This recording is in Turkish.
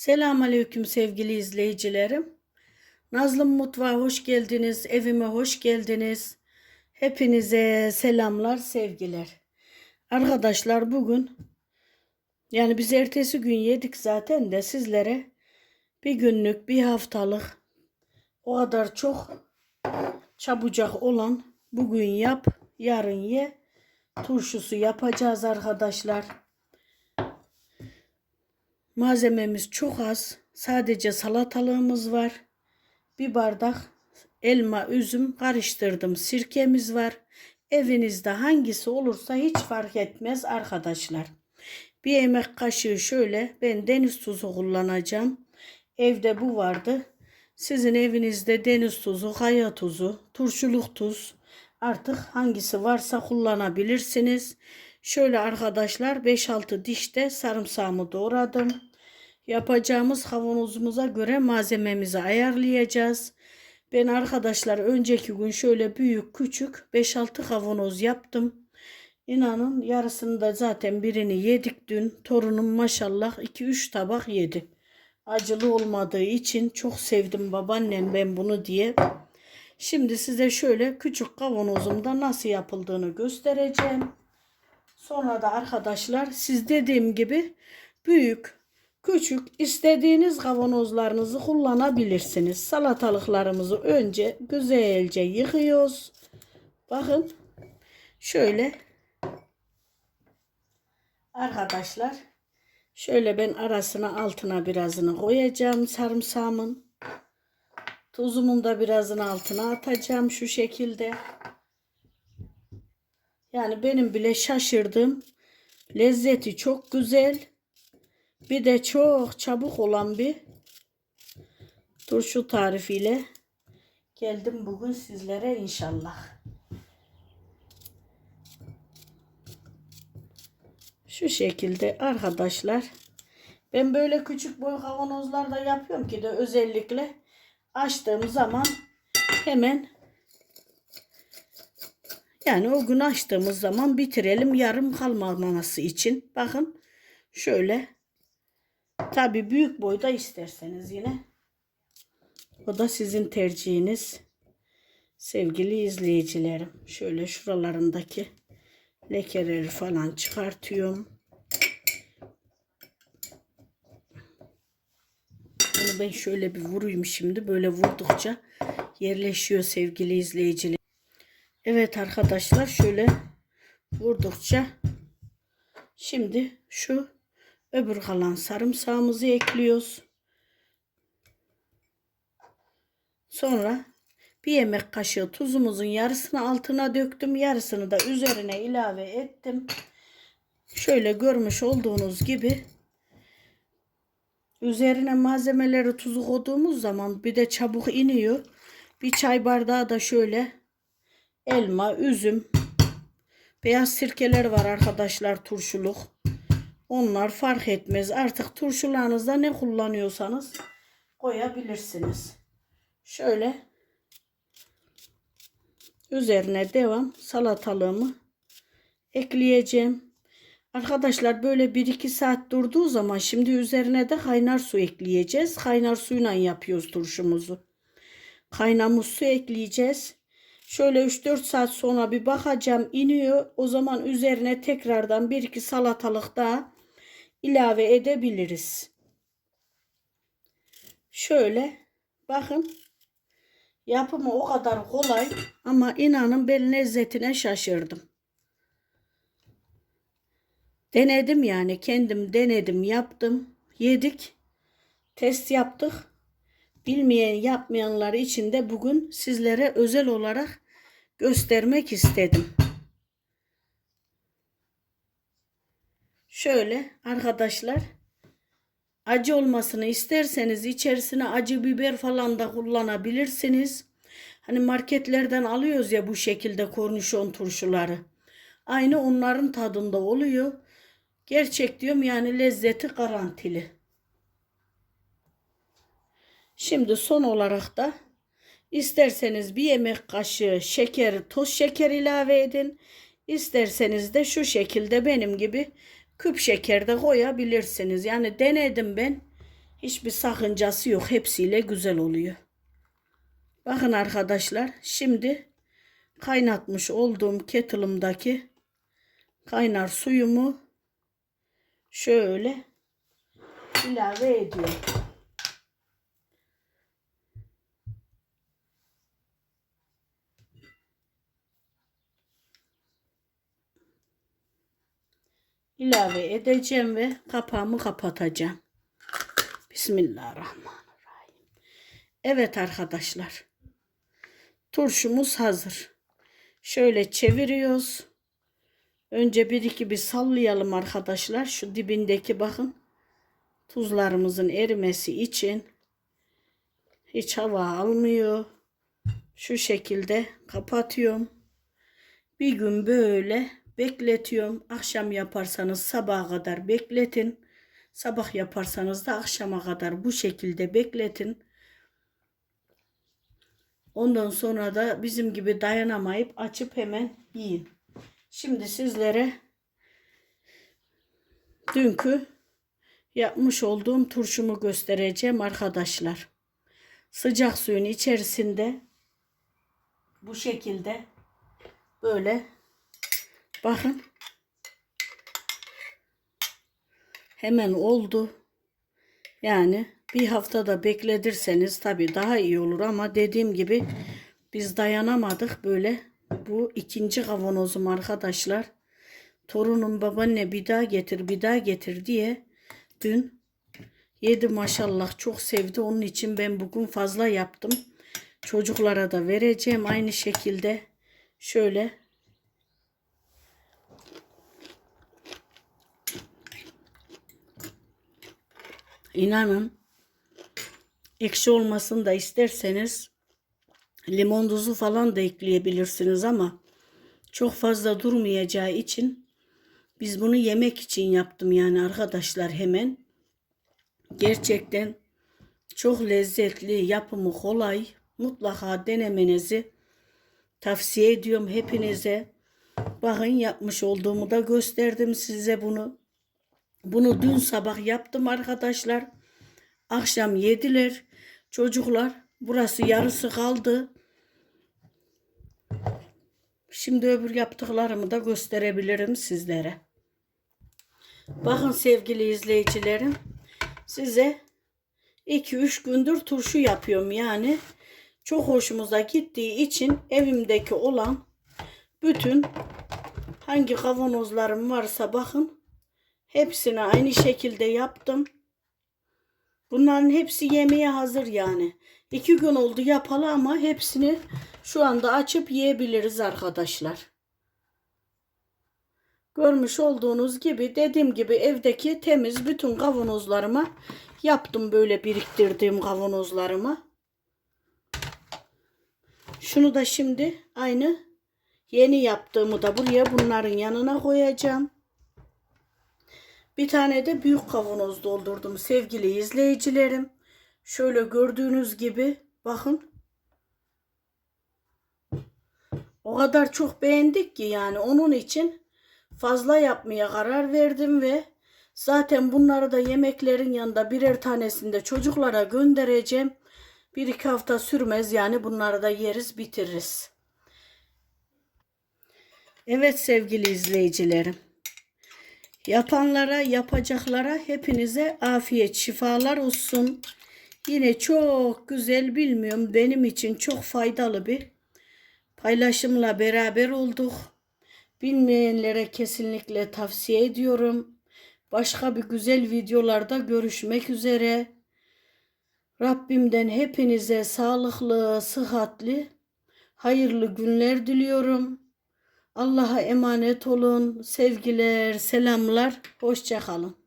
Selamünaleyküm sevgili izleyicilerim. Nazlım Mutfağa hoş geldiniz. Evime hoş geldiniz. Hepinize selamlar, sevgiler. Arkadaşlar bugün yani biz ertesi gün yedik zaten de sizlere bir günlük, bir haftalık o kadar çok çabucak olan bugün yap, yarın ye turşusu yapacağız arkadaşlar. Malzememiz çok az. Sadece salatalığımız var. Bir bardak elma, üzüm karıştırdım. Sirkemiz var. Evinizde hangisi olursa hiç fark etmez arkadaşlar. Bir yemek kaşığı şöyle ben deniz tuzu kullanacağım. Evde bu vardı. Sizin evinizde deniz tuzu, kaya tuzu, turşuluk tuz artık hangisi varsa kullanabilirsiniz. Şöyle arkadaşlar 5-6 dişte sarımsağımı doğradım. Yapacağımız kavanozumuza göre malzememizi ayarlayacağız. Ben arkadaşlar önceki gün şöyle büyük küçük 5-6 kavanoz yaptım. İnanın yarısını da zaten birini yedik dün. Torunum maşallah 2-3 tabak yedi. Acılı olmadığı için çok sevdim babaannem ben bunu diye. Şimdi size şöyle küçük kavanozumda nasıl yapıldığını göstereceğim. Sonra da arkadaşlar siz dediğim gibi büyük, küçük istediğiniz kavanozlarınızı kullanabilirsiniz. Salatalıklarımızı önce güzelce yıkıyoruz. Bakın şöyle arkadaşlar şöyle ben arasına altına birazını koyacağım sarımsağımın. Tuzumun da birazını altına atacağım şu şekilde. Yani benim bile şaşırdığım lezzeti çok güzel. Bir de çok çabuk olan bir turşu tarifiyle geldim bugün sizlere inşallah. Şu şekilde arkadaşlar. Ben böyle küçük boy kavanozlarda yapıyorum ki de özellikle açtığım zaman hemen yani o gün açtığımız zaman bitirelim yarım kalmaması için. Bakın şöyle. Tabi büyük boyda isterseniz yine. O da sizin tercihiniz. Sevgili izleyicilerim. Şöyle şuralarındaki lekeleri falan çıkartıyorum. Bunu ben şöyle bir vurayım şimdi. Böyle vurdukça yerleşiyor sevgili izleyiciler. Evet arkadaşlar şöyle vurdukça şimdi şu öbür kalan sarımsağımızı ekliyoruz. Sonra bir yemek kaşığı tuzumuzun yarısını altına döktüm. Yarısını da üzerine ilave ettim. Şöyle görmüş olduğunuz gibi üzerine malzemeleri tuzu koyduğumuz zaman bir de çabuk iniyor. Bir çay bardağı da şöyle elma, üzüm, beyaz sirkeler var arkadaşlar turşuluk. Onlar fark etmez. Artık turşularınızda ne kullanıyorsanız koyabilirsiniz. Şöyle üzerine devam salatalığımı ekleyeceğim. Arkadaşlar böyle 1-2 saat durduğu zaman şimdi üzerine de kaynar su ekleyeceğiz. Kaynar suyla yapıyoruz turşumuzu. Kaynamış su ekleyeceğiz. Şöyle 3-4 saat sonra bir bakacağım iniyor. O zaman üzerine tekrardan 1-2 salatalık daha ilave edebiliriz. Şöyle bakın yapımı o kadar kolay ama inanın ben lezzetine şaşırdım. Denedim yani kendim denedim yaptım yedik test yaptık. Bilmeyen yapmayanlar için de bugün sizlere özel olarak göstermek istedim. Şöyle arkadaşlar acı olmasını isterseniz içerisine acı biber falan da kullanabilirsiniz. Hani marketlerden alıyoruz ya bu şekilde kornişon turşuları. Aynı onların tadında oluyor. Gerçek diyorum yani lezzeti garantili. Şimdi son olarak da isterseniz bir yemek kaşığı şeker, toz şeker ilave edin. İsterseniz de şu şekilde benim gibi küp şeker de koyabilirsiniz. Yani denedim ben. Hiçbir sakıncası yok. Hepsiyle güzel oluyor. Bakın arkadaşlar şimdi kaynatmış olduğum kettle'ımdaki kaynar suyumu şöyle ilave ediyorum. İlave edeceğim ve kapağımı kapatacağım. Bismillahirrahmanirrahim. Evet arkadaşlar. Turşumuz hazır. Şöyle çeviriyoruz. Önce bir iki bir sallayalım arkadaşlar. Şu dibindeki bakın. Tuzlarımızın erimesi için hiç hava almıyor. Şu şekilde kapatıyorum. Bir gün böyle bekletiyorum. Akşam yaparsanız sabaha kadar bekletin. Sabah yaparsanız da akşama kadar bu şekilde bekletin. Ondan sonra da bizim gibi dayanamayıp açıp hemen yiyin. Şimdi sizlere dünkü yapmış olduğum turşumu göstereceğim arkadaşlar. Sıcak suyun içerisinde bu şekilde böyle bakın hemen oldu. Yani bir haftada bekledirseniz tabii daha iyi olur ama dediğim gibi biz dayanamadık böyle. Bu ikinci kavanozum arkadaşlar. Torunum babaanne bir daha getir bir daha getir diye dün yedi maşallah çok sevdi. Onun için ben bugün fazla yaptım. Çocuklara da vereceğim aynı şekilde. Şöyle İnanın ekşi olmasını da isterseniz limon tuzu falan da ekleyebilirsiniz ama çok fazla durmayacağı için biz bunu yemek için yaptım yani arkadaşlar hemen. Gerçekten çok lezzetli, yapımı kolay. Mutlaka denemenizi tavsiye ediyorum hepinize. Bakın yapmış olduğumu da gösterdim size bunu. Bunu dün sabah yaptım arkadaşlar. Akşam yediler. Çocuklar burası yarısı kaldı. Şimdi öbür yaptıklarımı da gösterebilirim sizlere. Bakın sevgili izleyicilerim. Size 2-3 gündür turşu yapıyorum yani. Çok hoşumuza gittiği için evimdeki olan bütün hangi kavanozlarım varsa bakın hepsini aynı şekilde yaptım. Bunların hepsi yemeğe hazır yani. İki gün oldu yapalı ama hepsini şu anda açıp yiyebiliriz arkadaşlar. Görmüş olduğunuz gibi dediğim gibi evdeki temiz bütün kavanozlarıma yaptım böyle biriktirdiğim kavanozlarıma. Şunu da şimdi aynı yeni yaptığımı da buraya bunların yanına koyacağım. Bir tane de büyük kavanoz doldurdum sevgili izleyicilerim. Şöyle gördüğünüz gibi bakın. O kadar çok beğendik ki yani onun için fazla yapmaya karar verdim ve zaten bunları da yemeklerin yanında birer tanesini de çocuklara göndereceğim. Bir iki hafta sürmez yani bunları da yeriz bitiririz. Evet sevgili izleyicilerim. Yapanlara, yapacaklara hepinize afiyet, şifalar olsun. Yine çok güzel bilmiyorum benim için çok faydalı bir paylaşımla beraber olduk. Bilmeyenlere kesinlikle tavsiye ediyorum. Başka bir güzel videolarda görüşmek üzere. Rabbimden hepinize sağlıklı, sıhhatli, hayırlı günler diliyorum. Allah'a emanet olun. Sevgiler, selamlar. Hoşça kalın.